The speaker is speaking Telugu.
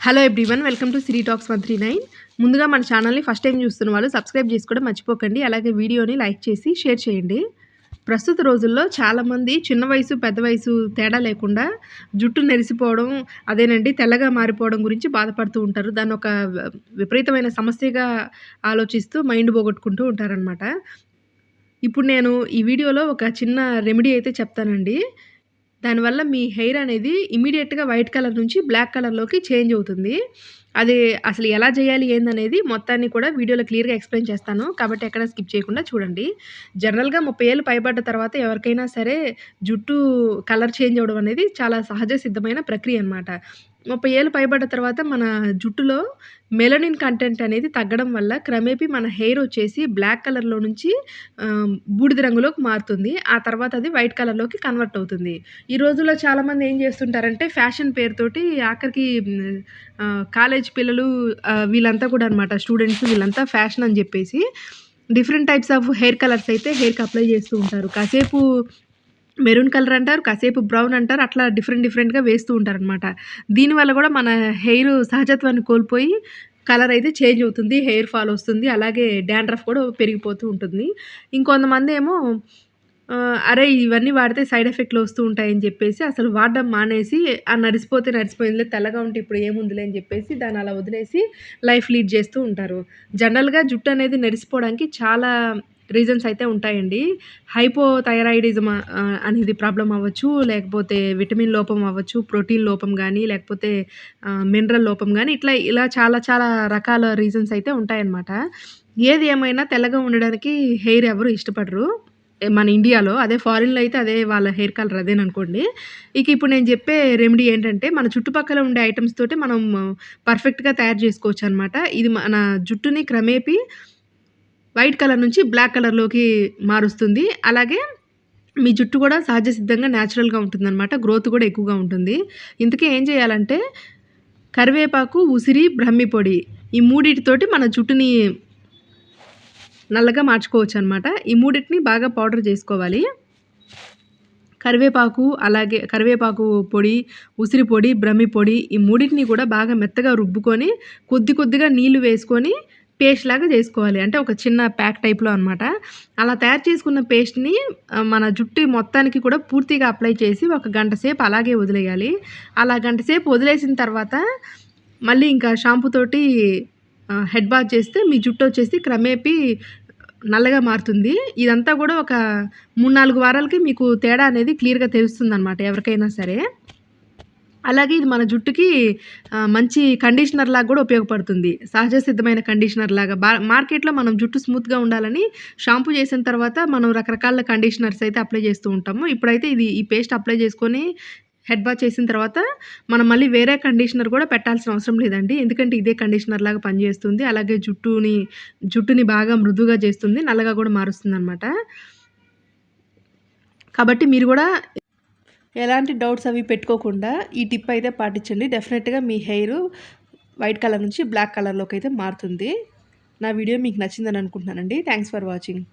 Hello everyone welcome to Siri talks one three nine ముందుగా మన ఛానల్ని ఫస్ట్ టైం చూస్తున్న వాళ్ళు సబ్స్క్రైబ్ చేసుకోవడం మర్చిపోకండి. అలాగే వీడియోని లైక్ చేసి షేర్ చేయండి. ప్రస్తుత రోజుల్లో చాలామంది చిన్న వయసు పెద్ద వయసు తేడా లేకుండా జుట్టు నెరిసిపోవడం అదేనండి తెల్లగా మారిపోవడం గురించి బాధపడుతూ ఉంటారు. దాన్ని ఒక విపరీతమైన సమస్యగా ఆలోచిస్తూ మైండ్ పోగొట్టుకుంటూ ఉంటారనమాట ఇప్పుడు నేను ఈ వీడియోలో ఒక చిన్న రెమెడీ అయితే చెప్తానండి. దానివల్ల మీ హెయిర్ అనేది ఇమీడియట్గా వైట్ కలర్ నుంచి బ్లాక్ కలర్లోకి చేంజ్ అవుతుంది. అది అసలు ఎలా చేయాలి ఏందనేది మొత్తాన్ని కూడా వీడియోలో క్లియర్గా ఎక్స్ప్లెయిన్ చేస్తాను. కాబట్టి ఎక్కడ స్కిప్ చేయకుండా చూడండి. జనరల్గా ముప్పై ఏళ్ళు పైబడ్డ తర్వాత ఎవరికైనా సరే జుట్టు కలర్ చేంజ్ అవ్వడం అనేది చాలా సహజ సిద్ధమైన ప్రక్రియ అనమాట ముప్పై ఏళ్ళు పైబడ్డ తర్వాత మన జుట్టులో మెలనిన్ కంటెంట్ అనేది తగ్గడం వల్ల క్రమేపీ మన హెయిర్ వచ్చేసి బ్లాక్ కలర్లో నుంచి బూడిద రంగులోకి మారుతుంది. ఆ తర్వాత అది వైట్ కలర్లోకి కన్వర్ట్ అవుతుంది. ఈ రోజుల్లో చాలామంది ఏం చేస్తుంటారంటే ఫ్యాషన్ పేరుతోటి ఆఖరికి కాలేజ్ పిల్లలు వీళ్ళంతా కూడా అనమాట స్టూడెంట్స్ వీళ్ళంతా ఫ్యాషన్ అని చెప్పేసి different types of hair colours అయితే హెయిర్కి అప్లై చేస్తూ ఉంటారు. కాసేపు మెరూన్ కలర్ అంటారు కాసేపు బ్రౌన్ అంటారు అట్లా డిఫరెంట్ డిఫరెంట్గా వేస్తూ ఉంటారనమాట దీనివల్ల కూడా మన హెయిర్ సహజత్వాన్ని కోల్పోయి కలర్ అయితే చేంజ్ అవుతుంది హెయిర్ ఫాల్ వస్తుంది అలాగే డాండ్రఫ్ కూడా పెరిగిపోతూ ఉంటుంది. ఇంకొంతమంది ఏమో అరే ఇవన్నీ వాడితే సైడ్ ఎఫెక్ట్లు వస్తూ ఉంటాయని చెప్పేసి అసలు వాడడం మానేసి ఆ నడిసిపోతే నడిచిపోయిందిలే తెల్లగా ఉంటే ఇప్పుడు ఏముందిలే అని చెప్పేసి దాన్ని అలా వదిలేసి లైఫ్ లీడ్ చేస్తూ ఉంటారు. జనరల్గా జుట్టు అనేది నడిసిపోవడానికి చాలా రీజన్స్ అయితే ఉంటాయండి. హైపోథైరాయిడిజం అనేది ప్రాబ్లం అవ్వచ్చు లేకపోతే విటమిన్ లోపం అవ్వచ్చు ప్రోటీన్ లోపం కానీ లేకపోతే మినరల్ లోపం కానీ ఇట్లా ఇలా చాలా చాలా రకాల రీజన్స్ అయితే ఉంటాయన్నమాట. ఏది ఏమైనా తెల్లగా ఉండడానికి హెయిర్ ఎవరు ఇష్టపడరు. మన ఇండియాలో అదే ఫారిన్లో అయితే అదే వాళ్ళ హెయిర్ కలర్ అదేననుకోండి. ఇక ఇప్పుడు నేను చెప్పే రెమెడీ ఏంటంటే మన చుట్టుపక్కల ఉండే ఐటమ్స్ తోటి మనం పర్ఫెక్ట్గా తయారు చేసుకోవచ్చు అనమాట ఇది మన జుట్టుని క్రమేపీ వైట్ కలర్ నుంచి బ్లాక్ కలర్లోకి మారుస్తుంది. అలాగే మీ జుట్టు కూడా సహజ సిద్ధంగా న్యాచురల్గా ఉంటుందన్నమాట. గ్రోత్ కూడా ఎక్కువగా ఉంటుంది. ఇంతకీ ఏం చేయాలంటే కరివేపాకు ఉసిరి బ్రహ్మి పొడి ఈ మూడిటితోటి మన జుట్టుని నల్లగా మార్చుకోవచ్చు అనమాట ఈ మూడింటిని బాగా పౌడర్ చేసుకోవాలి. కరివేపాకు అలాగే కరివేపాకు పొడి ఉసిరి పొడి బ్రహ్మి పొడి ఈ మూడింటిని కూడా బాగా మెత్తగా రుబ్బుకొని కొద్ది కొద్దిగా నీళ్ళు వేసుకొని పేస్ట్ లాగా చేసుకోవాలి. అంటే ఒక చిన్న ప్యాక్ టైప్లో అనమాట అలా తయారు చేసుకున్న పేస్ట్ని మన జుట్టు మొత్తానికి కూడా పూర్తిగా అప్లై చేసి ఒక గంట సేపు అలాగే వదిలేయాలి. అలా గంట సేపు వదిలేసిన తర్వాత మళ్ళీ ఇంకా షాంపూ తోటి హెడ్ బాత్ చేస్తే మీ జుట్టు వచ్చేసి క్రమేపీ నల్లగా మారుతుంది. ఇదంతా కూడా ఒక మూడు నాలుగు వారాలకి మీకు తేడా అనేది క్లియర్గా తెలుస్తుంది అనమాట ఎవరికైనా సరే. అలాగే ఇది మన జుట్టుకి మంచి కండిషనర్ లాగా కూడా ఉపయోగపడుతుంది. సహజ సిద్ధమైన కండిషనర్ లాగా. బా మార్కెట్లో మనం జుట్టు స్మూత్గా ఉండాలని షాంపూ చేసిన తర్వాత మనం రకరకాల కండిషనర్స్ అయితే అప్లై చేస్తూ ఉంటాము. ఇప్పుడైతే ఇది ఈ పేస్ట్ అప్లై చేసుకొని హెడ్ బాత్ చేసిన తర్వాత మనం మళ్ళీ వేరే కండిషనర్ కూడా పెట్టాల్సిన అవసరం లేదండి. ఎందుకంటే ఇదే కండిషనర్ లాగా పనిచేస్తుంది. అలాగే జుట్టుని జుట్టుని బాగా మృదువుగా చేస్తుంది. నల్లగా కూడా మారుస్తుంది అనమాట కాబట్టి మీరు కూడా ఎలాంటి డౌట్స్ అవి పెట్టుకోకుండా ఈ టిప్ అయితే పాటించండి. డెఫినెట్గా మీ హెయిర్ వైట్ కలర్ నుంచి బ్లాక్ కలర్లోకి అయితే మారుతుంది. నా వీడియో మీకు నచ్చిందని అనుకుంటున్నానండి. Thanks for watching